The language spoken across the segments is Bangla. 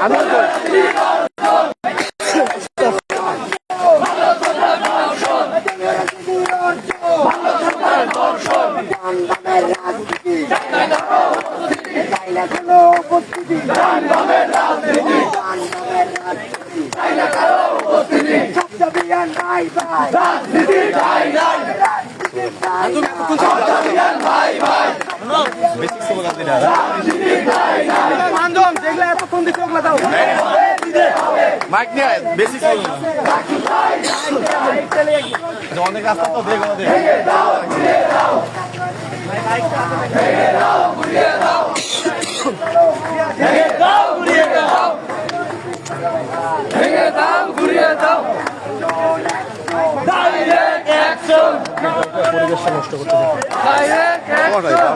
নিয়ে আয়, বেশি চলবে না। অনেক রাস্তা তো দেখো।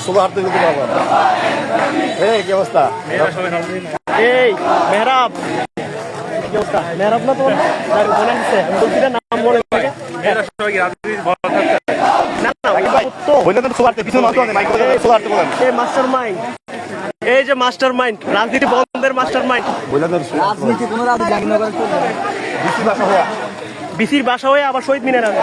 সোলো হাঁটতে যেতে পারব এই কি অবস্থা? এই মেহরাব। কি অবস্থা? মেহরাব না তোমার? আছে আমি নাম মনে না ওই তো বললেন তো সোলো পিছনে মাত্র মাইক করে বলেন। এই মাস্টার মাইন্ড এই যে মাস্টার মাইন্ড রাজনীতি বন্ধের মাস্টার মাইন্ড বললেন রাজনীতি কোনো রাজনীতি নগর বেশি বিসির বাসা হয়ে আবার শহীদ মিনার আছে